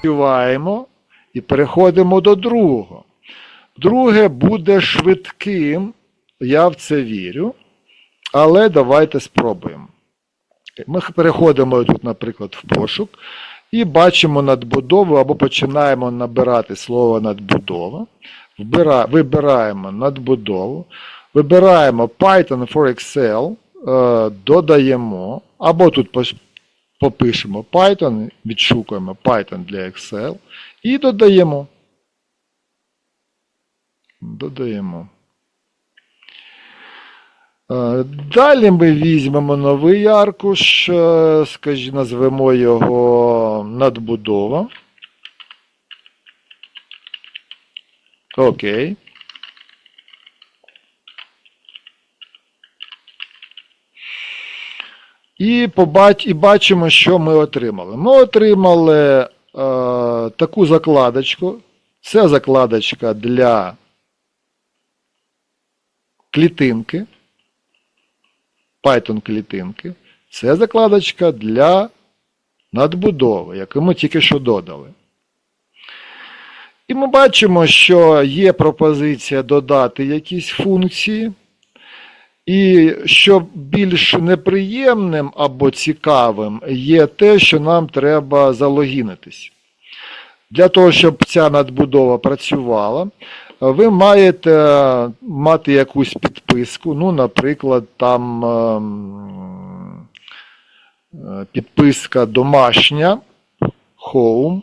Співаємо і переходимо до другого. Друге буде швидким, я в це вірю. Але давайте спробуємо. Ми переходимо тут, наприклад, в пошук і бачимо надбудову або починаємо набирати слово надбудова. Вибираємо надбудову, вибираємо Python for Excel, е, додаємо, або тут попишемо Python, відшукуємо Python для Excel і додаємо. Додаємо. Е, Далі ми візьмемо новий аркуш, е, скажімо, назвемо його надбудова. Окей. І, побач, і бачимо, що ми отримали. Ми отримали е, таку закладочку. Це закладочка для клітинки. Python клітинки. Це закладочка для надбудови, яку ми тільки що додали. І ми бачимо, що є пропозиція додати якісь функції. І що більш неприємним або цікавим є те, що нам треба залогінитись. Для того, щоб ця надбудова працювала, ви маєте мати якусь підписку, ну, наприклад, там ем, е, підписка домашня, home,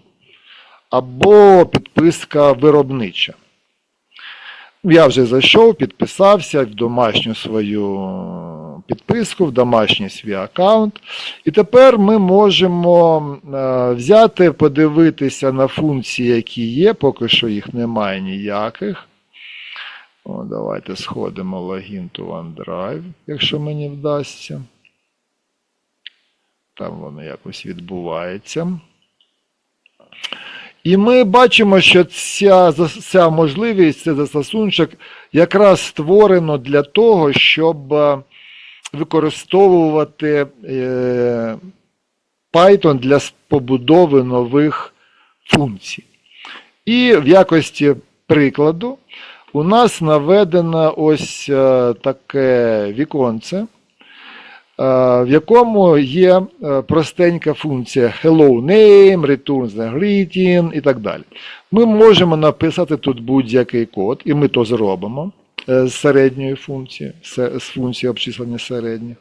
або підписка виробнича. Я вже зайшов, підписався в домашню свою підписку, в домашній свій аккаунт. І тепер ми можемо е, взяти, подивитися на функції, які є, поки що їх немає ніяких. О, давайте сходимо логін to OneDrive, якщо мені вдасться. Там воно якось відбувається. І ми бачимо, що ця, ця можливість, цей застосунчик якраз створено для того, щоб е, використовувати е, Python для побудови нових функцій. І в якості прикладу у нас наведено ось е, таке віконце, в якому є е, простенька функція hello name, return the greeting і так далі. Ми можемо написати тут будь-який код, і ми то зробимо е, з середньої функції, з функції обчислення середніх.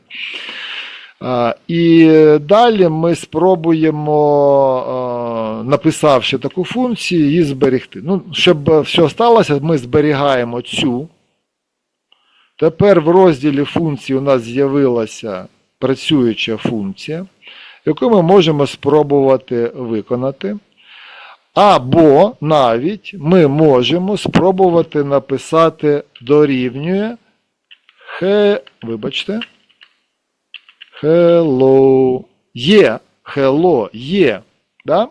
І далі ми спробуємо, написавши таку функцію, її зберегти. Ну, щоб все сталося, ми зберігаємо цю. Тепер в розділі функції у нас з'явилася працююча функція, яку ми можемо спробувати виконати. Або навіть ми можемо спробувати написати дорівнює хе, вибачте, hello, є, hello, є, да?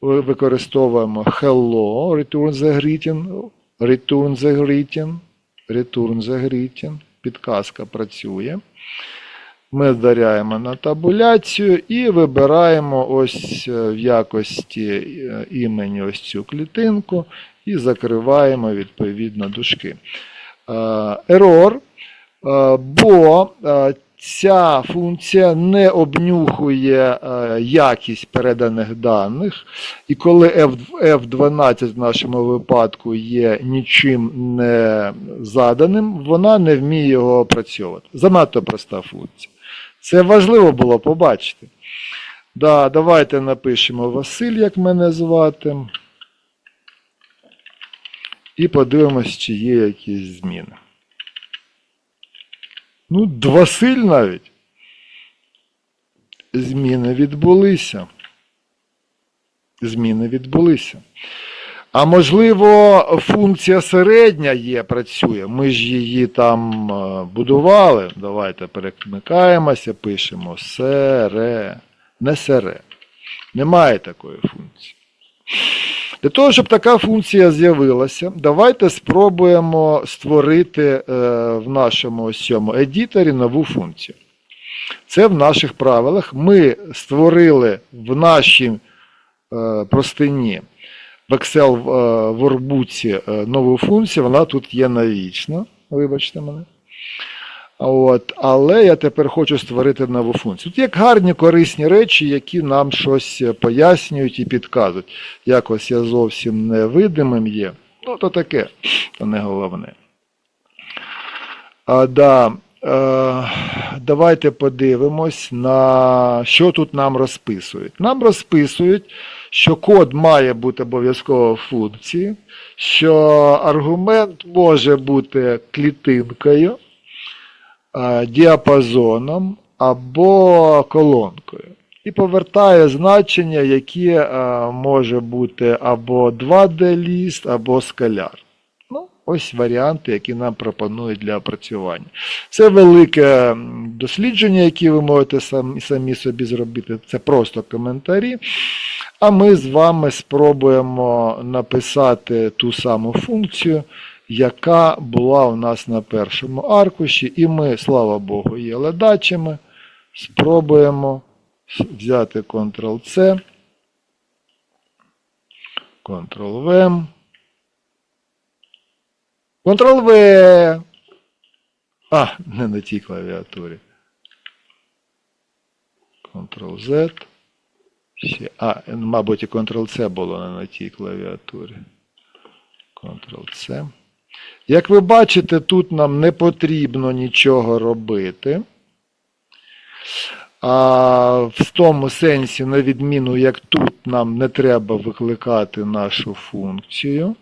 Використовуємо hello, return the greeting, return the greeting, return greeting, підказка працює. Ми вдаряємо на табуляцію і вибираємо ось е, в якості е, імені ось цю клітинку і закриваємо відповідно дужки. Е, Error, бо ця функція не обнюхує е, якість переданих даних, і коли F- F12 в нашому випадку є нічим не заданим, вона не вміє його опрацьовувати. Занадто проста функція. Це важливо було побачити. Да, давайте напишемо Василь, як мене звати. І подивимось, чи є якісь зміни. Ну, Василь навіть. Зміни відбулися. Зміни відбулися. А можливо, функція середня є, працює. Ми ж її там е, будували. Давайте перемикаємося, пишемо сере. Не сере. Немає такої функції. Для того, щоб така функція з'явилася, давайте спробуємо створити е, в нашому ось цьому едіторі нову функцію. Це в наших правилах. Ми створили в нашій е, простині в Excel в е, е, нову функцію, вона тут є навічно. Вибачте мене. От, але я тепер хочу створити нову функцію. Тут є гарні корисні речі, які нам щось пояснюють і підказують. Якось я зовсім невидимим є. Ну, то таке, то не головне. А, да, е, давайте подивимось, на що тут нам розписують. Нам розписують, що код має бути обов'язково в функції, що аргумент може бути клітинкою, е, діапазоном або колонкою. І повертає значення, яке е, може бути або 2D-ліст, або скаляр. Ну, ось варіанти, які нам пропонують для опрацювання. Це велике дослідження, яке ви можете самі собі зробити. Це просто коментарі. А ми з вами спробуємо написати ту саму функцію, яка була у нас на першому аркуші. І ми, слава Богу, є ледачами. Спробуємо взяти Ctrl-C, Ctrl-V. Ctrl-V. А, не на тій клавіатурі. Ctrl-Z. А, мабуть, і Ctrl-C було не на тій клавіатурі. Ctrl-C. Як ви бачите, тут нам не потрібно нічого робити. А в тому сенсі, на відміну, як тут нам не треба викликати нашу функцію.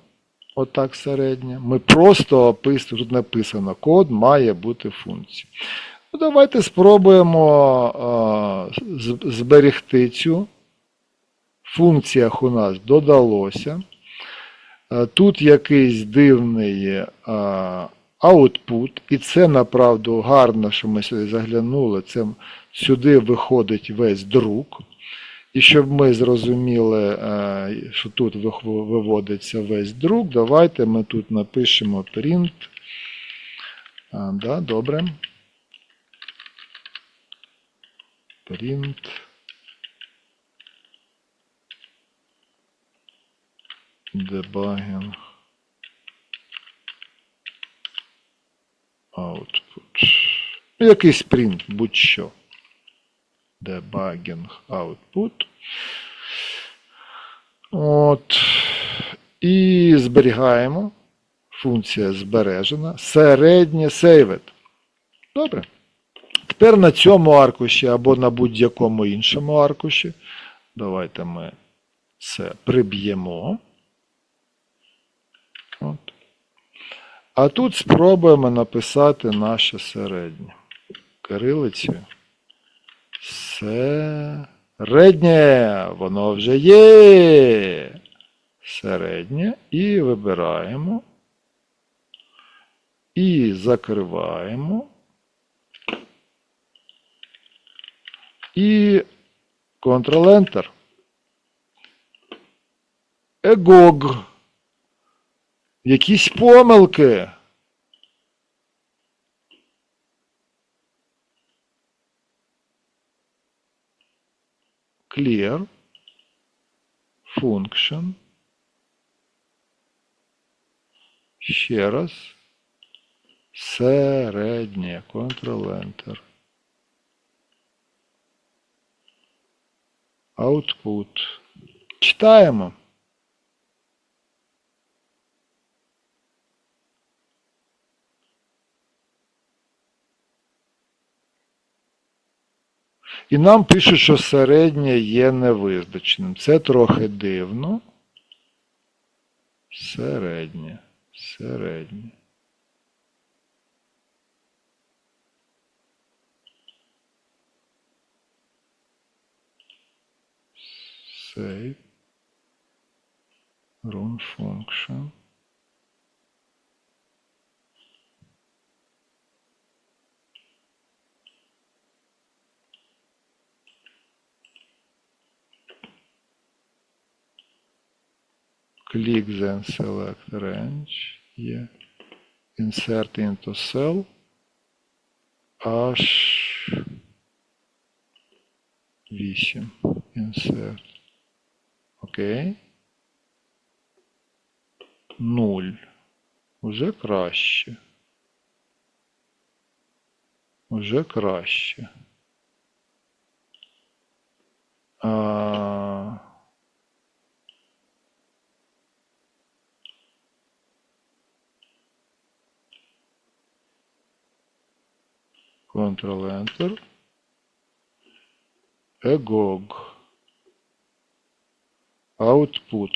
Отак середня. Ми просто описуємо, тут написано, код має бути функцією. Ну, давайте спробуємо а, зберегти цю. Функціях у нас додалося. А, Тут якийсь дивний а, output, і це направду гарно, що ми сюди заглянули. Це сюди виходить весь друк. І щоб ми зрозуміли, е, що тут виводиться весь друк, давайте ми тут напишемо print. Да, добре. Print. Debugging. Output. Якийсь print, будь-що. Debugging output. От. І зберігаємо. Функція збережена. Середнє saved. Добре. Тепер на цьому аркуші або на будь-якому іншому аркуші. Давайте ми це приб'ємо. А тут спробуємо написати наше середнє. Кирилицею. Середнє, воно вже є. Середнє. І вибираємо. І закриваємо. І Ctrl-Enter. Егог. Якісь помилки. clear function. Ще раз. Середнє. Ctrl-Enter. Output. Читаємо. І нам пишуть, що середнє є невизначеним. Це трохи дивно. Середнє. Середнє. Save. Run function. Click then select range. Є. Insert into cell. H 8. Insert. Окей. 0. Уже краще. Уже краще. Ctrl-Enter. EGOG. Output.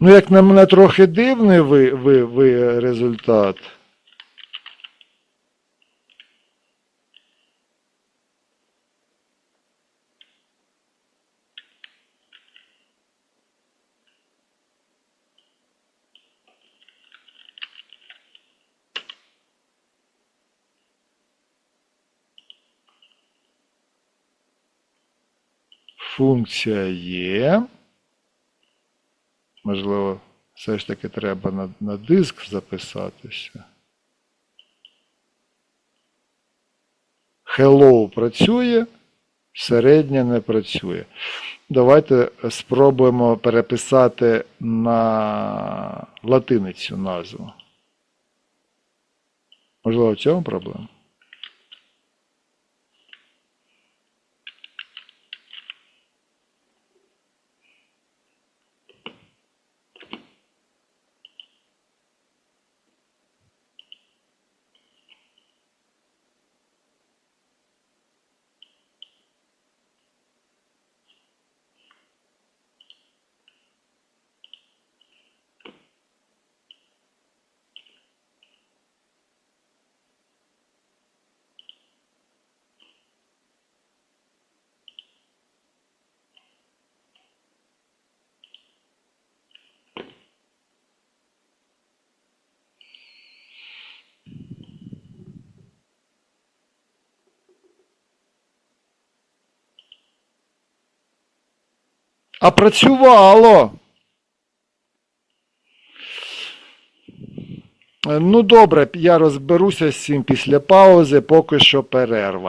Ну, як на мене трохи дивний ви, ви, ви результат. Функція є. Можливо, все ж таки треба на, на диск записатися. Hello працює, середнє не працює. Давайте спробуємо переписати на латиницю назву. Можливо, в цьому проблема? А працювало. Ну добре, я розберуся з цим після паузи, поки що перерва.